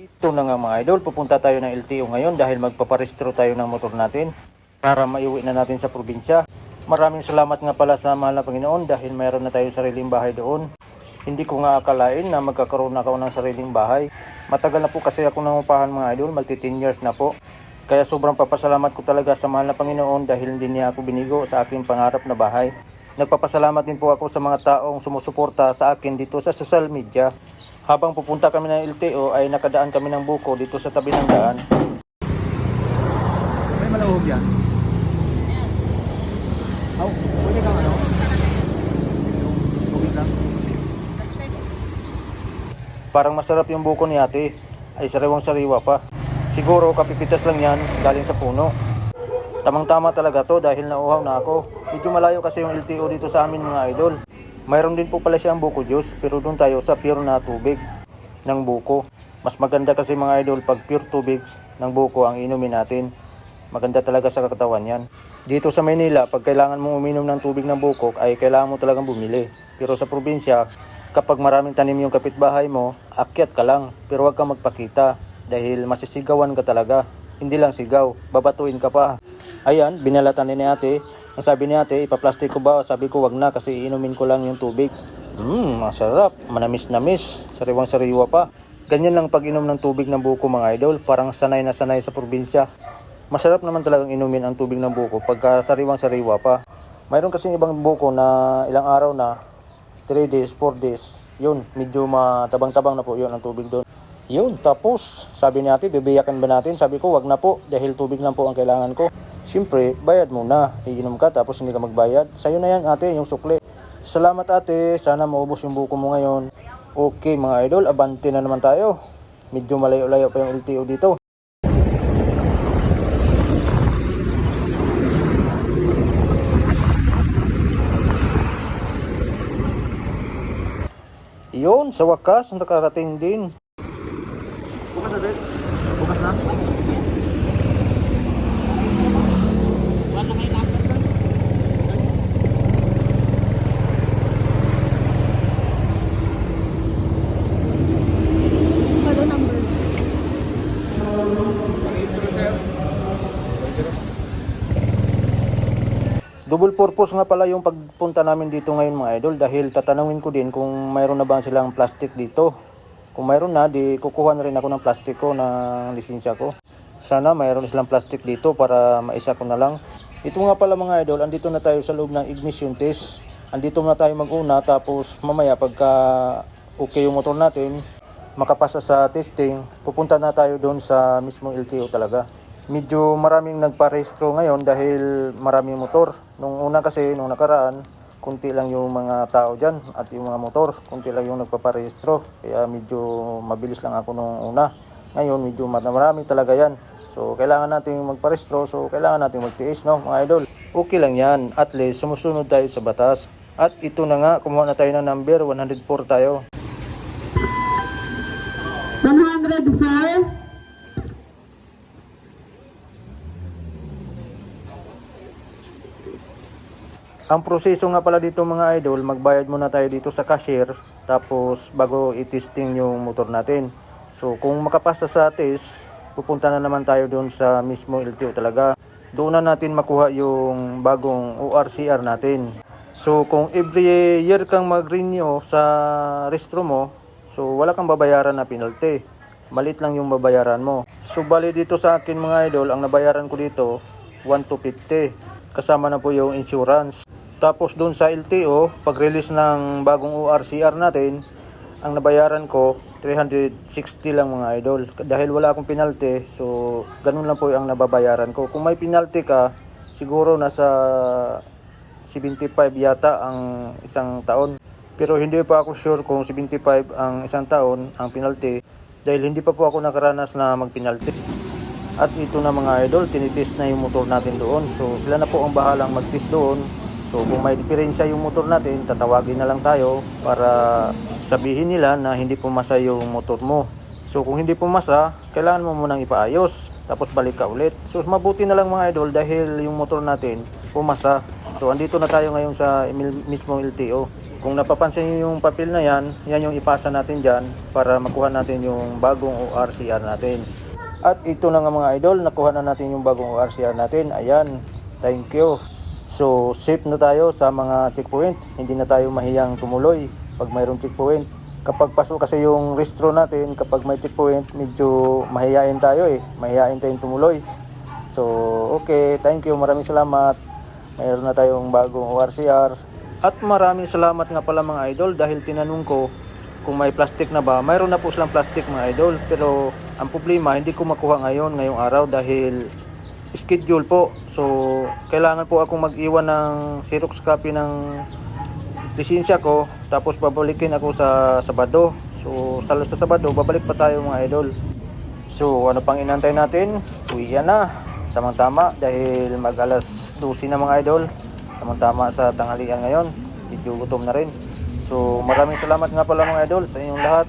Ito na nga mga idol, pupunta tayo ng LTO ngayon dahil magpaparestro tayo ng motor natin para maiuwi na natin sa probinsya. Maraming salamat nga pala sa mahal na Panginoon dahil mayroon na tayong sariling bahay doon. Hindi ko nga akalain na magkakaroon na ako ng sariling bahay. Matagal na po kasi ako nangupahan mga idol, magti 10 years na po. Kaya sobrang papasalamat ko talaga sa mahal na Panginoon dahil hindi niya ako binigo sa aking pangarap na bahay. Nagpapasalamat din po ako sa mga taong sumusuporta sa akin dito sa social media. Habang pupunta kami ng LTO ay nakadaan kami ng buko dito sa tabi ng daan. May malahog yan. Aw, pwede kang ano? Tubig lang. Parang masarap yung buko ni ate. Ay sariwang sariwa pa. Siguro kapipitas lang yan galing sa puno. Tamang-tama talaga to dahil nauhaw na ako. Medyo malayo kasi yung LTO dito sa amin mga idol. Mayroon din po pala siyang buko juice pero doon tayo sa pure na tubig ng buko. Mas maganda kasi mga idol pag pure tubig ng buko ang inumin natin. Maganda talaga sa katawan yan. Dito sa Maynila, pag kailangan mo uminom ng tubig ng bukok ay kailangan mo talagang bumili. Pero sa probinsya, kapag maraming tanim yung kapitbahay mo, akyat ka lang. Pero huwag kang magpakita dahil masisigawan ka talaga. Hindi lang sigaw, babatuin ka pa. Ayan, binalatan ni ate. Sabi ni ate, ipaplastic ko ba? Sabi ko wag na kasi inumin ko lang yung tubig. Hmm, masarap. Manamis-namis. Sariwang sariwa pa. Ganyan lang pag inom ng tubig ng buko mga idol. Parang sanay na sanay sa probinsya. Masarap naman talagang inumin ang tubig ng buko pagka sariwang sariwa pa. Mayroon kasi ibang buko na ilang araw na 3 days, 4 days. Yun, medyo matabang-tabang na po yun ang tubig doon. Yun, tapos sabi ni ate, bibiyakan ba natin? Sabi ko, wag na po dahil tubig lang po ang kailangan ko. Siyempre, bayad muna. Iinom ka tapos hindi ka magbayad. Sa'yo na yan ate, yung sukle. Salamat ate, sana maubos yung buko mo ngayon. Okay mga idol, abante na naman tayo. Medyo malayo-layo pa yung LTO dito. Yun, sa wakas, nakarating din. Bukas na. Bukas na. Kado number. Double purpose nga pala yung pagpunta namin dito ngayon mga idol dahil tatanungin ko din kung mayroon na ba silang plastic dito. Kung mayroon na, di kukuha na rin ako ng plastic ko ng lisensya ko. Sana mayroon silang plastic dito para maisa ko na lang. Ito nga pala mga idol, andito na tayo sa loob ng ignition test. Andito na tayo mag-una tapos mamaya pagka okay yung motor natin, makapasa sa testing, pupunta na tayo doon sa mismong LTO talaga. Medyo maraming nagparehistro ngayon dahil maraming motor. Nung una kasi, nung nakaraan, kunti lang yung mga tao dyan at yung mga motor, kunti lang yung nagpaparehistro. Kaya medyo mabilis lang ako nung una. Ngayon, medyo marami talaga yan. So, kailangan natin magparehistro, so kailangan natin magtiis, no, mga idol. Okay lang yan, at least sumusunod tayo sa batas. At ito na nga, kumuha na tayo ng number, 104 tayo. 104. Ang proseso nga pala dito mga idol, magbayad muna tayo dito sa cashier tapos bago i-testing yung motor natin. So kung makapasa sa test, pupunta na naman tayo doon sa mismo LTO talaga. Doon na natin makuha yung bagong ORCR natin. So kung every year kang mag-renew sa restro mo, so wala kang babayaran na penalty. Malit lang yung babayaran mo. So bali dito sa akin mga idol, ang nabayaran ko dito 1 to 50. Kasama na po yung insurance. Tapos doon sa LTO, pag-release ng bagong ORCR natin, ang nabayaran ko 360 lang mga idol. Dahil wala akong penalty, so ganun lang po ang nababayaran ko. Kung may penalty ka, siguro nasa 75 yata ang isang taon. Pero hindi pa ako sure kung 75 ang isang taon ang penalty dahil hindi pa po ako nakaranas na magpenalty. At ito na mga idol, tinitest na yung motor natin doon. So sila na po ang bahalang mag-test doon. So kung may diferensya yung motor natin, tatawagin na lang tayo para sabihin nila na hindi pumasa yung motor mo. So kung hindi pumasa, kailangan mo munang ipaayos. Tapos balik ka ulit. So mabuti na lang mga idol dahil yung motor natin pumasa. So andito na tayo ngayon sa mismong LTO. Kung napapansin niyo yung papel na yan, yan yung ipasa natin dyan para makuha natin yung bagong ORCR natin. At ito na nga mga idol, nakuha na natin yung bagong ORCR natin. Ayan, thank you. So, safe na tayo sa mga checkpoint. Hindi na tayo mahiyang tumuloy pag mayroong checkpoint. Kapag pasok kasi yung restro natin, kapag may checkpoint, medyo mahihain tayo eh. Mahihain tayong tumuloy. So, okay, thank you. Maraming salamat. Mayroon na tayong bagong ORCR. At maraming salamat nga pala mga idol dahil tinanong ko kung may plastic na ba. Mayroon na po silang plastic mga idol. Pero ang problema, hindi ko makuha ngayon, ngayong araw dahil schedule po. So, kailangan po akong mag-iwan ng Xerox copy ng lisensya ko. Tapos babalikin ako sa Sabado. So, sa, sa Sabado, babalik pa tayo mga idol. So, ano pang inantay natin? Uwian na. Tamang-tama dahil mag alas 12 na mga idol. Tamang-tama sa tanghalian ngayon. Medyo gutom na rin. So, maraming salamat nga pala mga idol sa inyong lahat.